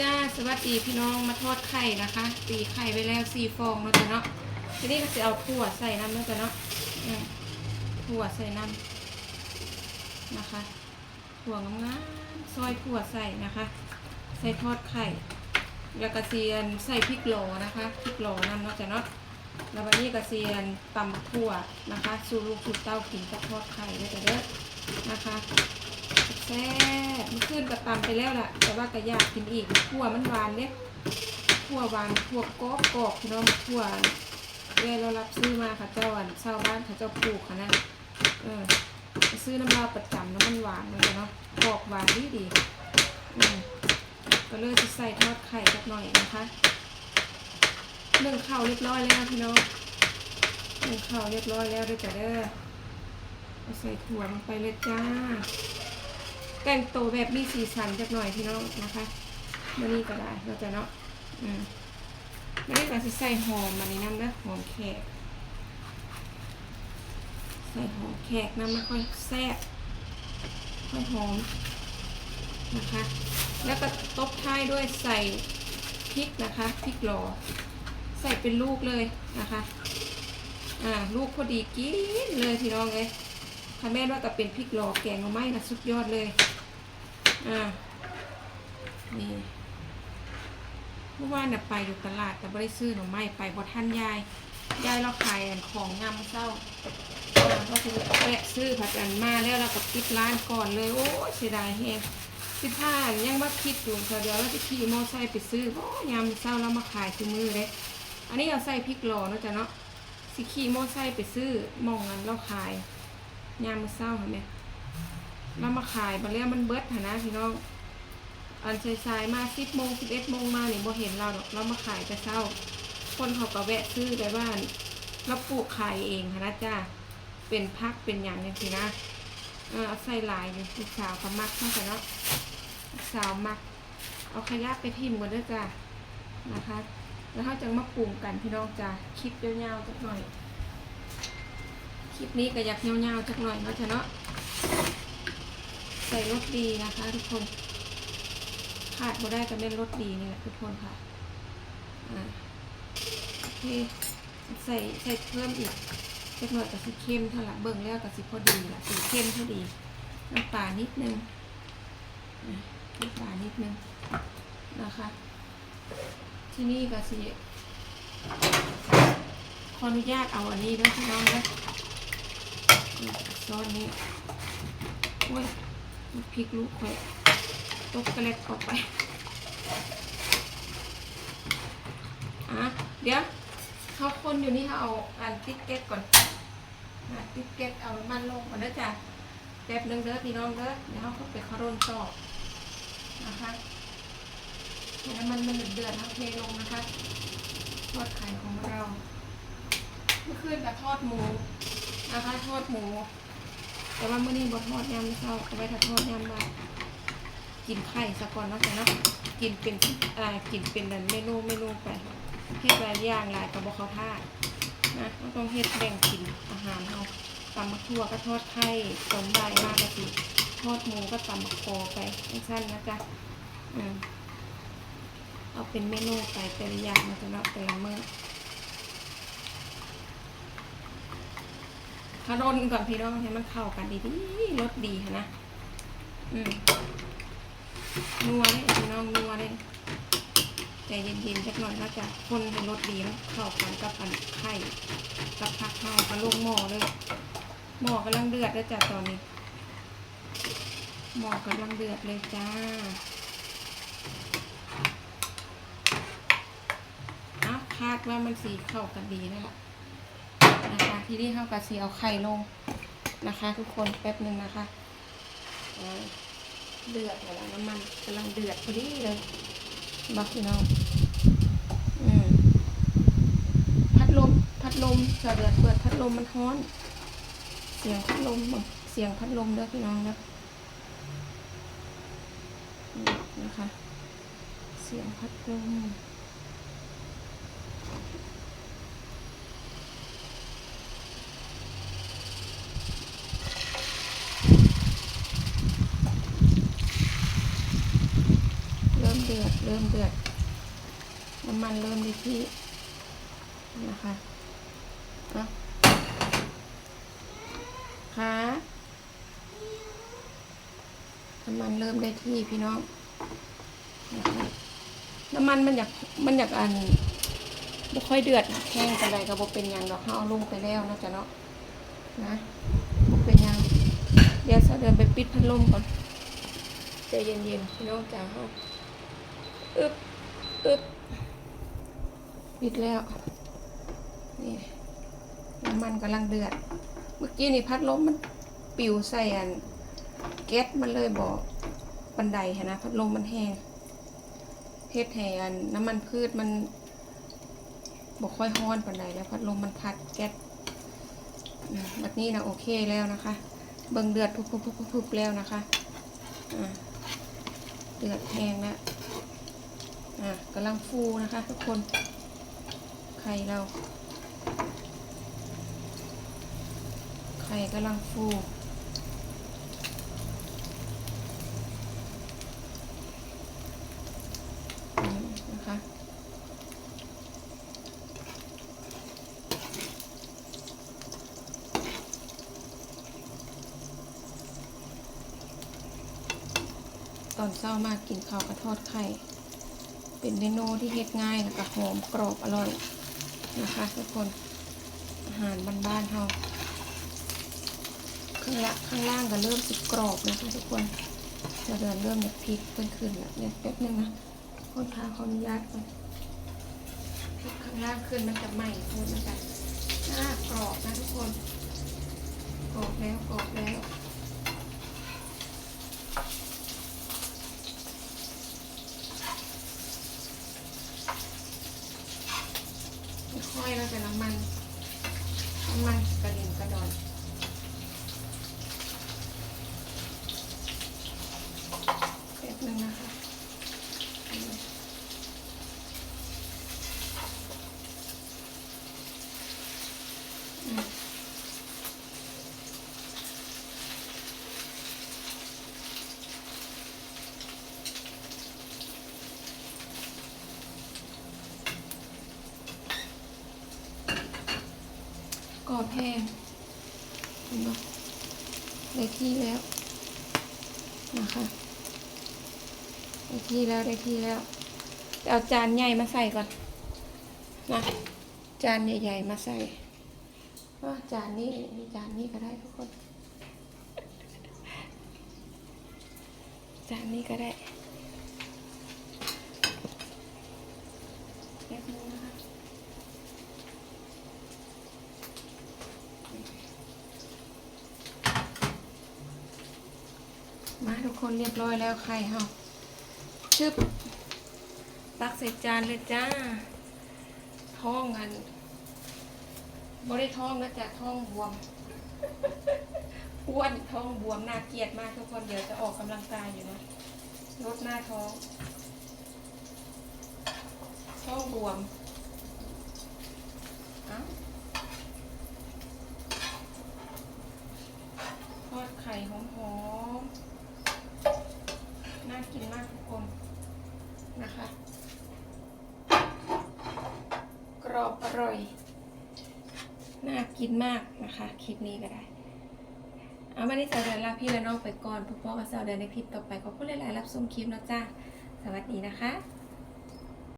จ้าสวัสดีพี่น้องมาทอดไข่นะคะ ตีไข่ไปแล้วสี่ฟองเนาะจ้ะเนาะทีนี้ก็จะเอาถั่วใส่น้ำเนาะจ้ะเนาะถั่วใส่น้ำนะคะถั่วงามๆซอยถั่วใส่นะคะ ใส่ทอดไข่แล้วก็เซียนใส่พริกโลนะคะพริกโลน้ำเนาะจ้ะเนาะแล้ววันนี้ก็เซียนตำถั่วนะคะ สูลูกสูเต้ากินกับทอดไข่ด้วยจ้ะเด้อนะคะ แซ่บมันขึ้นกระตำไปแล้วล่ะ แต่ว่าก็อยากกินอีกขั่วมันหวานเนี่ยขั่วหวานขั่วกรอบกรอบพี่น้องขั่วเวลาเรารับซื้อมาค่ะเจ้าอันชาวบ้านเขาเจ้าปลูกค่ะนะเออซื้อน้ำลาวประจำน้ำมันหวานเลยเนาะกรอบหวานดีดีอืมก็เลยจะใส่ทอดไข่สักหน่อยนะคะหนึ่งข้าวเรียบร้อยแล้วพี่น้องหนึ่งข้าวเรียบร้อยแล้วด้วยจ้ะเด้อเอใส่ถั่วลงไปเลยจ้า แต่งตัวแบบมีสีสันจักหน่อยพี่น้องนะคะมื่นี้ก็ได้เราจะเนาะอืมมื่อนี้ก็จะใส่หอมมาในน้ำนะหอมแขกใส่หอมแขกน้ำไม่ค่อยแซ่บค่อยหอมนะคะ แล้วก็ตบท้ายด้วยใส่พริกนะคะพริกหล่อใส่เป็นลูกเลยนะคะอ่าลูกพอดีกินเลยพี่น้องเลยถ้าแม่ว่าก็เป็นพริกหล่อแกงเอาไม้นะสุดยอดเลย อ่านี่เมื่อวานน่ะไปอยู่ตลาด แต่ไม่ได้ซื้อหน่อไม้ไปบ่ท่านยาย ยายเราขายอันของงามเศร้าอ่าก็คือแวะซื้อผัดอันมาแล้วเราก็ปิดร้านก่อนเลย โอ้เสียดายแฮงสิผ้ายังว่าคิดอยู่ค่ะเดี๋ยวเราจะขี่มอไซค์ไปซื้อโอ้ยามเศร้าเรามาขายซื้อมือเลยอันนี้เอาใส่พริกหล่อเนาะจ๊ะเนาะสิขี่มอไซค์ไปซื้อมองนั้นเราขายยามเศร้าเห็นไหม เรามาขายมาแล้วมันเบิดฐานะพี่น้อง อันสายๆมาสิบโมงสิบเอ็ดโมงมาเนี่ยบ่เห็นเราดอกเรามาขายแต่เช้า คนเขาก็แวะซื้อไปบ้านเราปลูกขายเองค่ะนะจ้าเป็นพักเป็นอย่างนี้สินะเออเอาใส่ลายเลยลูกสาวก็มักเข้าไปเนาะลูกสาวมัก เอาขยะไปทิ่มกันด้วยจ้านะคะ แล้วเขาจะมาปรุงกันพี่น้องจ้าคลิปยาวๆจักหน่อย คลิปนี้ก็อยากยาวๆจักหน่อยเนาะจ้ะเนาะ ส่รสดีนะคะทุกคนขาดบ่ได้ก็เป็นรสดีนี่แหละทุกคนค่ะอ่าโอเคใส่ใส่เพิ่มอีกเล็กน้อยกับสีเข้มเท่าไหร่เบิ่งแล้วกับสีพอดีละสีเข้มพอดีน้ำปลานิดนึงน้ำปลานิดนึงนะคะ ที่นี่ก็สีขออนุญาตเอาอันนี้ด้วยพี่น้องนะนี่ซอสนี้โอ้ย พริกลูกค่อยตกกระเล็ดออกไปอะเดี๋ยวเขาคนอยู่นี่เขาเอาอันติ๊กเก็ตก่อนอะติ๊กเก็ตเอามันลงก่อนเด้อจ้ะแป๊บนึงเด้อพี่น้องเด้อเดี๋ยวเขาก็ไปคารนต่อนะคะให้น้ำมันมันเดือดๆเขาเทลงนะคะ ทอดไข่ของเรา เมื่อคืนกับทอดหมูนะคะ ทอดหมู แต่ว่าเมื่อนี้บดทอดยำเช้าเอาไว้ถ้าทอดยำได้กินไข่สะก่อนเนาะจ้ะเนาะกินเป็นอ่ากินเป็นเมนูเมนูไปเฮ็ดหลายอย่างหลายกระบอกเขาท่านะเราต้องเฮ็ดแบ่งกินอาหารเราตำมะทั่วก็ทอดไข่ต้มใบายมากก็สิทอดหมูก็ตำมะโคไปสั้นๆนะจ๊ะอืมเอาเป็นเมนูไปแต่ละอย่างนะจ๊ะเนาะแต่ละมื้อ ถ้ารนก่อนพี่น้องให้มันเข้ากันดีๆรสดีนะ อืมนัวเลยพี่น้องนัวเลยใจเย็นๆสักหน่อยแล้วจะคนให้รสดีมันเข้ากันกับอันไข่กับผักข้ากับลงหม้อเลยหม้อกำลังเดือดแล้วจ้ะตอนนี้หม้อกำลังเดือดเลยจ้าอ้าคาดว่ามันสีเข้ากันดีแล้วล่ะนะคะ ทีนี้เข้ากับสีเอาไข่ลงนะคะ ทุกคนแป๊บหนึ่งนะคะเดือดแล้วน้ำมันกำลังเดือดพอดีเลยบอกพี่น้องอืมพัดลมพัดลมเสือเดือดเปิดพัดลมมันฮ้อน เสียงพัดลมเสียงพัดลมเด้อพี่น้องนะนะคะ เสียงพัดลม เริ่มเดือด น้ำมันเริ่มได้ที่นะคะเอาค่ะน้ำมันเริ่มได้ที่พี่น้องนะคะน้ำมันมันอยากมันอยากอันบ่ค่อยเดือดแห้งกันใดก็บ่เป็นยังดอกเฮาเอาลงไปแล้วนาะจ๊ะเนาะนะบ่เป็นยังเดี๋ยวจะเดินไปปิดพัดลมก่อนใจเย็นๆพี่น้องจ๋าเฮา อึบอึบปิดแล้ว นี่น้ำมันกำลังเดือด เมื่อกี้นี่พัดลมมันปิวใส่อันแก๊สมันเลยบอกบันไดนะพัดลมมันแห้งเฮ็ดให้อันน้ำมันพืชมันบอกค่อยฮ้อนปันไดแล้วพัดลมมันพัดแก๊สแบบนี้นะโอเคแล้วนะคะ เบิ่งเดือดพุบๆๆๆแล้วนะคะเดือดแห้งแล้ว อ่ากำลังฟูนะคะ ทุกคน ไข่เรา ไข่กำลังฟูนะคะตอนเช้ามากินข้าวกระทอดไข่ เป็นเมนูที่เฮ็ดง่ายแล้วก็หอมกรอบอร่อยนะคะทุกคนอาหารบ้านๆเฮาข้างละข้างล่างก็เริ่มสิกรอบนะคะทุกคนจะเดินเริ่มแบบพลิกเพิ่นขึ้นแล้วเนี่ยแป๊บนึงนะคนพาขออนุญาตก่อนพลิกข้างล่างขึ้นมันจะไหม้โคนมันจะหน้ากรอบนะทุกคนกรอบแล้วกรอบแล้ว ค่อยแล้วแต่น้ำมัน น้ำมันกระดิ่งกระดอนแป๊บนึงนะคะอืม แห้งเห็นปะได้ที่แล้วนะคะได้ที่แล้วได้ที่แล้วเอาจานใหญ่มาใส่ก่อนนะจานใหญ่ๆมาใส่ว่าจานนี้มีจานนี้ก็ได้ทุกคน จานนี้ก็ได้แป๊บนึงนะคะ มาทุกคนเรียบร้อยแล้วไข่เฮาชึบตักใส่จานเลยจ้า ท้องกันบริท้องนะจ๊ะท้องบวมอ้วนท้องบวมน่าเกลียดมากทุกคนเดี๋ยวจะออกกำลังกายอยู่นะลดหน้าท้อง ท้องบวมอ้าอดไข่หอมๆ น่ากินมากทุกคน นะคะ กรอบอร่อย น่ากินมากนะคะ คลิปนี้ก็ได้ เอาวันนี้สาวเดินลาพี่และน้องไปก่อนพบกับสาวเดินในคลิปต่อไปขอบคุณหลายๆรับชมคลิปนะจ้าสวัสดีนะคะ